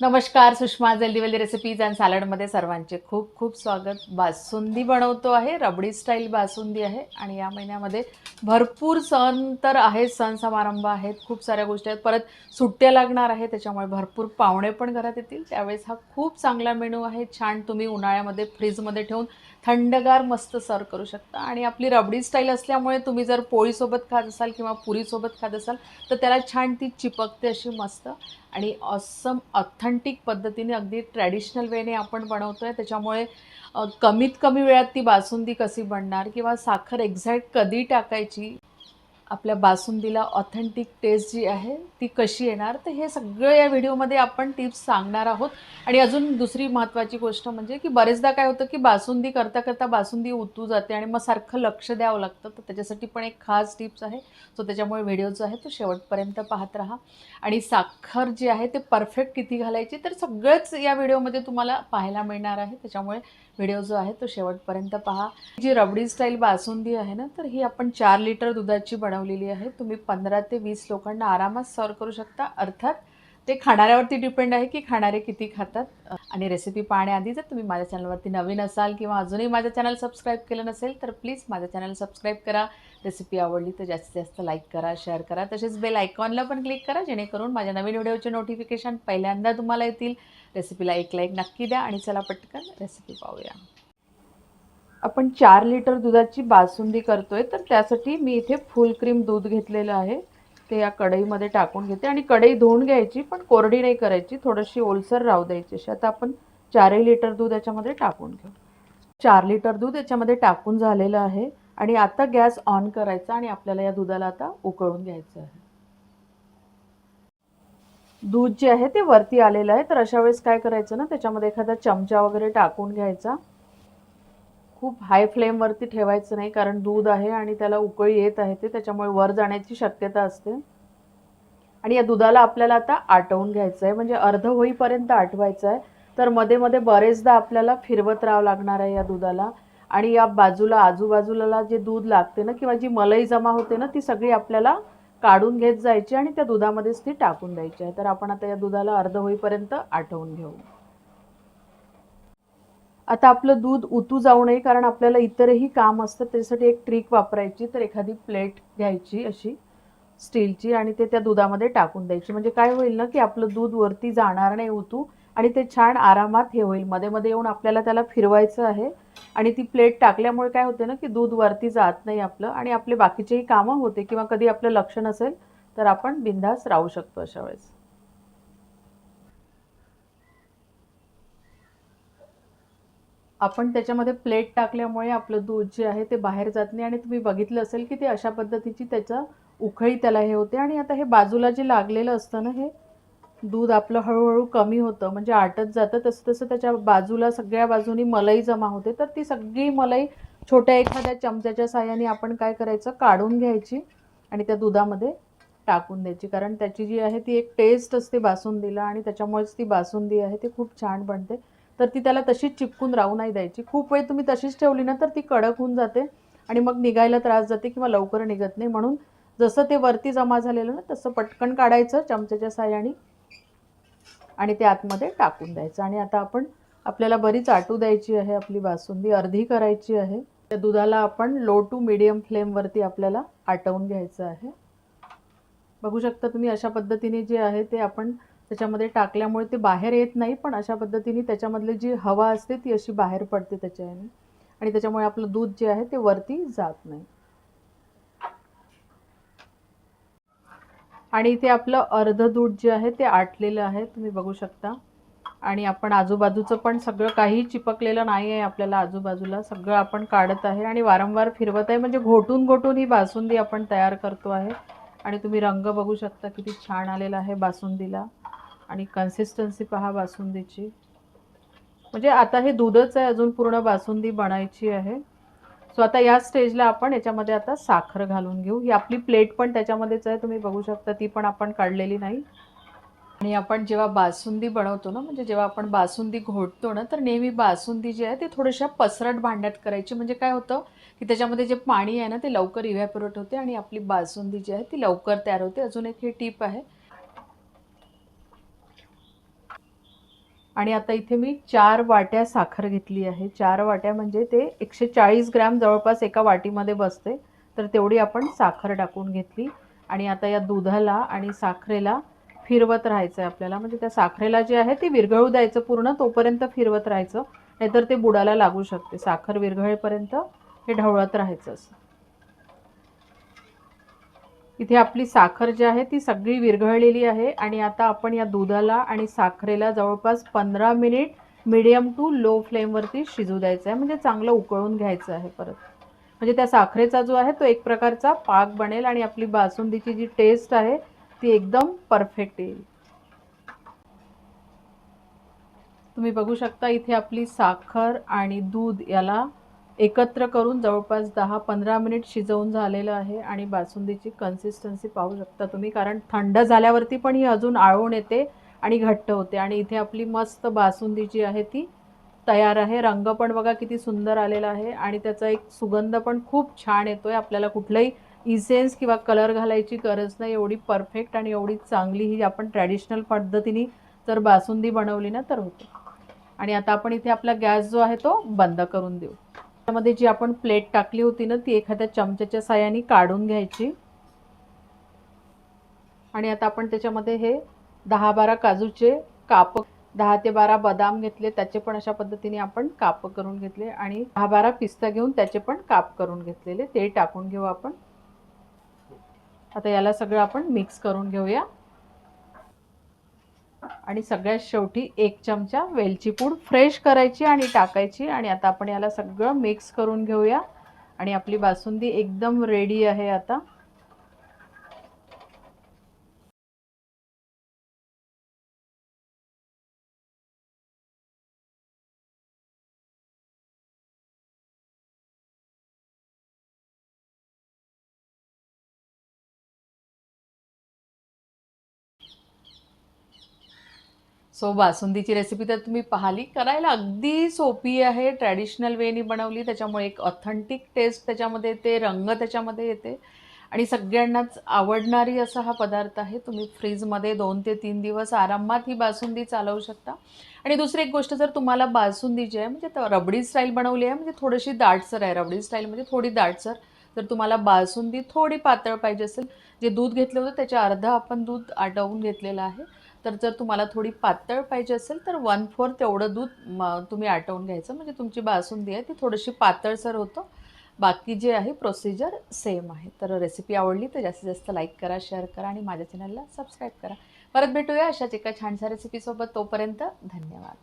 नमस्कार Sushma Jaldiwaldi recipes and सॅलडमध्ये सर्वांचे खूप खूप स्वागत. बासुंदी बनवतो आहे रबडी स्टाईल बासुंदी आहे आणि या महिन्यामध्ये भरपूर सण तर आहेत सण समारंभ आहेत खूप साऱ्या गोष्टी आहेत. परत सुट्ट्या लागणार आहे त्याच्यामुळे भरपूर पाहुणे पण घरात येतील. त्यावेळेस हा खूप चांगला मेनू आहे. छान तुम्ही उन्हाळ्यामध्ये फ्रीजमध्ये ठेवून थंडगार मस्त सर्व करू शकता. आणि आपली रबडी स्टाईल असल्यामुळे तुम्ही जर पोळीसोबत खात असाल किंवा पुरीसोबत खात असाल तर त्याला छान ती चिपकते अशी मस्त. आणि ऑसम ऑथेंटिक पद्धतीने अगदी ट्रॅडिशनल वेने आपण बनवतो आहे त्याच्यामुळे कमीत कमी वेळात ती बासुंदी कशी बनणार किंवा साखर एक्झॅक्ट कधी टाकायची आपल्या बासुंदीला ऑथेंटिक टेस्ट जी आहे ती कशी येणार? तर हे सगळं या व्हिडिओमध्ये आपण टिप्स सांगणार आहोत. आणि अजून दुसरी महत्त्वाची गोष्ट म्हणजे की बरेचदा काय होतं की बासुंदी करता करता बासुंदी उतू जाते आणि मग सारखं लक्ष द्यावं लागतं. तर त्याच्यासाठी पण एक खास टिप्स आहे. सो त्याच्यामुळे व्हिडिओ जो आहे तो शेवटपर्यंत पाहत राहा. आणि साखर जी आहे ते परफेक्ट किती घालायची तर सगळंच या व्हिडिओमध्ये तुम्हाला पाहायला मिळणार आहे. त्याच्यामुळे व्हिडिओ जो आहे तो शेवटपर्यंत पहा. जी रबडी स्टाईल बासुंदी आहे ना तर ही आपण चार लिटर दुधाची बनवलेली आहे. तुम्ही पंधरा ते वीस लोकांना आरामात सर्व करू शकता. अर्थात ते खाणाऱ्यावरती डिपेंड आहे की खाणारे किती खातात. आणि रेसिपी पाहण्याआधी जर तुम्ही माझ्या चॅनलवरती नवीन असाल किंवा अजूनही माझं चॅनल सबस्क्राईब केलं नसेल तर प्लीज माझं चॅनल सबस्क्राईब करा. रेसिपी आवडली तर जास्तीत जास्त लाईक करा शेअर करा. तसेच बेल आयकॉनला पण क्लिक करा जेणेकरून माझ्या नवीन व्हिडिओचे नोटिफिकेशन पहिल्यांदा तुम्हाला येतील. रेसिपीला एक लाईक नक्की द्या आणि चला पटकन रेसिपी पाहूया. आपण चार लिटर दुधाची बासुंदी करतोय तर त्यासाठी मी इथे फुल क्रीम दूध घेतलेलं आहे. ते या कढईमध्ये टाकून घेते आणि कढई धुवून घ्यायची पण कोरडी नाही करायची थोडीशी ओलसर राहू द्यायची. अशी आता आपण चारही लिटर दूध याच्यामध्ये टाकून घेऊ. चार लिटर दूध याच्यामध्ये टाकून झालेलं आहे आणि आता गॅस ऑन करायचा आणि आपल्याला या दुधाला आता उकळून घ्यायचं आहे. दूध जे आहे ते वरती आलेलं आहे तर अशा वेळेस काय करायचं ना त्याच्यामध्ये एखादा चमचा वगैरे टाकून घ्यायचा. खूप हाय फ्लेमवरती ठेवायचं नाही कारण दूध आहे आणि त्याला उकळी येत आहे ते त्याच्यामुळे वर जाण्याची शक्यता असते. आणि या दुधाला आपल्याला आता आटवून घ्यायचं आहे म्हणजे अर्ध होईपर्यंत आटवायचं आहे तर मध्ये मध्ये बरेचदा आपल्याला फिरवत राहावं लागणार आहे या दुधाला. आणि या बाजूला आजूबाजूला जे दूध लागते ना किंवा जी मलई जमा होते ना ती सगळी आपल्याला काढून घेत जायची आणि त्या दुधामध्येच ती टाकून द्यायची आहे. तर आपण आता या दुधाला अर्ध होईपर्यंत आटवून घेऊ. आता आपलं दूध उतू जाऊ नये कारण आपल्याला इतरही काम असतं त्यासाठी एक ट्रिक वापरायची तर एखादी प्लेट घ्यायची अशी स्टीलची आणि ते त्या दुधामध्ये टाकून द्यायची. म्हणजे काय होईल ना की आपलं दूध वरती जाणार नाही उतू आणि ते छान आरामात हे होईल. मध्ये मध्ये येऊन आपल्याला त्याला फिरवायचं आहे आणि ती प्लेट टाकल्यामुळे काय होते ना की दूध वरती जात नाही आपलं आणि आपले बाकीचेही कामं होते किंवा कधी आपलं लक्ष नसेल तर आपण बिंदास राहू शकतो अशा वेळेस. आपण त्याच्यामध्ये प्लेट टाकल्यामुळे आपलं दूध जे आहे ते बाहेर जात नाही आणि तुम्ही बघितलं असेल की ते अशा पद्धतीची त्याचं उखळी त्याला हे होते आणि आता हे बाजूला जे लागलेलं असतं ना हे दूध आपलं हळूहळू कमी होतं म्हणजे आटत जातं. तसं तसं त्याच्या बाजूला सगळ्या बाजूनी मलई जमा होते. तर ती सगळी मलई छोट्या एखाद्या चमच्याच्या साह्याने आपण काय करायचं? काढून घ्यायची आणि त्या दुधामध्ये टाकून द्यायची. कारण त्याची जी आहे ती एक टेस्ट असते बासुंदीला आणि त्याच्यामुळेच ती बासुंदी आहे ती खूप छान बनते. तर ती त्याला तशीच चिपकून राहू नाही द्यायची. खूप वेळ तुम्ही तशीच ठेवली ना तर ती कडक होऊन जाते आणि मग निघायला त्रास जाते किंवा लवकर निघत नाही. म्हणून जसं ते वरती जमा झालेलं ना तसं पटकन काढायचं चमच्याच्या साह्याने आणि ते आतमध्ये टाकून द्यायचं. आणि आता आपण आपल्याला बरीच आटू द्यायची आहे आपली बासुंदी अर्धी करायची आहे. त्या दुधाला आपण लो टू मिडियम फ्लेमवरती आपल्याला आटवून घ्यायचं आहे. बघू शकता तुम्ही अशा पद्धतीने जे आहे ते आपण त्याच्यामध्ये टाकल्यामुळे ते बाहेर येत नाही पण अशा पद्धतीने त्याच्यामधली जी हवा असते ती अशी बाहेर पडते त्याच्याने. आणि त्याच्यामुळे आपलं दूध जे आहे ते वरती जात नाही. आणि इथे आपलं अर्ध दूध जे आहे ते आटलेलं आहे तुम्ही बघू शकता. आणि आपण आजूबाजूचं पण सगळं काही चिपकलेलं नाही आहे आपल्याला आजूबाजूला. सगळं आपण काढत आहे आणि वारंवार फिरवत आहे. म्हणजे घोटून घोटून ही बासुंदी आपण तयार करतो आहे. आणि तुम्ही रंग बघू शकता किती छान आलेला आहे बासुंदीला. आणि कन्सिस्टन्सी पहा बासुंदीची. म्हणजे आता हे दूधच आहे अजून पूर्ण बासुंदी बनायची आहे. सो आता या स्टेजला आपण याच्यामध्ये आता साखर घालून घेऊ. ही आपली प्लेट पण त्याच्यामध्येच आहे तुम्ही बघू शकता ती पण आपण काढलेली नाही. आणि आपण जेव्हा बासुंदी बनवतो ना म्हणजे जेव्हा आपण बासुंदी घोटतो ना तर नेहमी बासुंदी जी आहे ती थोड्याशा पसरट भांड्यात करायची. म्हणजे काय होतं की त्याच्यामध्ये जे पाणी आहे ना ते लवकर इव्हॅपोरेट होते आणि आपली बासुंदी जी आहे ती लवकर तयार होते. अजून एक ही टीप आहे. आणि आता इथे मी चार वाट्या साखर घेतली आहे. चार वाट्या म्हणजे ते एकशे चाळीस ग्रॅम जवळपास एका वाटीमध्ये बसते. तर तेवढी आपण साखर टाकून घेतली. आणि आता या दुधाला आणि साखरेला फिरवत राहायचं आहे आपल्याला. म्हणजे त्या साखरेला जे आहे ते विरघळू द्यायचं पूर्ण तोपर्यंत फिरवत राहायचं. नाहीतर ते बुडाला लागू शकते. साखर विरघळेपर्यंत हे ढवळत राहायचं असं. इथे आपली साखर जी आहे ती सगळी विरघळलेली आहे आणि आता आपण या दुधाला आणि साखरेला जवळपास पंधरा मिनिट मिडियम टू लो फ्लेमवरती शिजू द्यायचं आहे. म्हणजे चांगलं उकळून घ्यायचं आहे परत. म्हणजे त्या साखरेचा जो आहे तो एक प्रकारचा पाक बनेल आणि आपली बासुंदीची जी टेस्ट आहे ती एकदम परफेक्ट येईल. तुम्ही बघू शकता इथे आपली साखर आणि दूध याला एकत्र करून जवळपास दहा पंधरा मिनिट शिजवून झालेलं आहे आणि बासुंदीची कन्सिस्टन्सी पाहू शकता तुम्ही. कारण थंड झाल्यावरती पण ही अजून आळून येते आणि घट्ट होते. आणि इथे आपली मस्त बासुंदी जी आहे ती तयार आहे. रंग पण बघा किती सुंदर आलेला आहे आणि त्याचा एक सुगंध पण खूप छान येतोय. आपल्याला कुठलंही इसेन्स किंवा कलर घालायची गरज नाही. एवढी परफेक्ट आणि एवढी चांगली ही आपण ट्रॅडिशनल पद्धतीने जर बासुंदी बनवली ना तर होते. आणि आता आपण इथे आपला गॅस जो आहे तो बंद करून देऊ. त्यामध्ये जी आपण प्लेट टाकली होती ना ती एखाद्या चमच्याच्या साह्याने काढून घ्यायची. आणि आता आपण त्याच्यामध्ये हे दहा बारा काजूचे काप दहा ते बारा बदाम घेतले त्याचे पण अशा पद्धतीने आपण काप करून घेतले आणि दहा बारा पिस्ता घेऊन त्याचे पण काप करून घेतलेले ते टाकून घेऊ आपण. आता याला सगळं आपण मिक्स करून घेऊया. आणि सगळ्यात शेवटी एक चमचा वेलची पूड फ्रेश करायची आणि टाकायची. आणि आता आपण याला सगळं मिक्स करून घेऊया. आणि आपली बासुंदी एकदम रेडी आहे आता. सो बासुंदीची रेसिपी तर तुम्ही पाहिली. करायला अगदी सोपी आहे. ट्रॅडिशनल वेनी बनवली. त्याच्यामुळे एक ऑथेंटिक टेस्ट त्याच्यामध्ये येते. रंग त्याच्यामध्ये येते. आणि सगळ्यांनाच आवडणारी असा हा पदार्थ आहे. तुम्ही फ्रीजमध्ये दोन ते तीन दिवस आरामात ही बासुंदी चालवू शकता. आणि दुसरी एक गोष्ट जर तुम्हाला बासुंदी जी आहे म्हणजे रबडी स्टाईल बनवली आहे म्हणजे थोडीशी दाटसर आहे. रबडी स्टाईल म्हणजे थोडी दाटसर जर तुम्हाला बासुंदी थोडी पातळ पाहिजे असेल जे दूध घेतलं होतं त्याच्या अर्धा आपण दूध आटवून घेतलेलं आहे. तर जर तुम्हाला थोडी पातळ पाहिजे असेल तर वन फोर तेवढं दूध तुम्ही आटवून घ्यायचं. म्हणजे तुमची बासुंदी आहे ती थोडीशी पातळसर होतं. बाकी जे आहे प्रोसिजर सेम आहे. तर रेसिपी आवडली तर जास्तीत जास्त लाईक करा शेअर करा आणि माझ्या चॅनलला सबस्क्राईब करा. परत भेटूया अशाच एका छानशा रेसिपीसोबत तोपर्यंत धन्यवाद.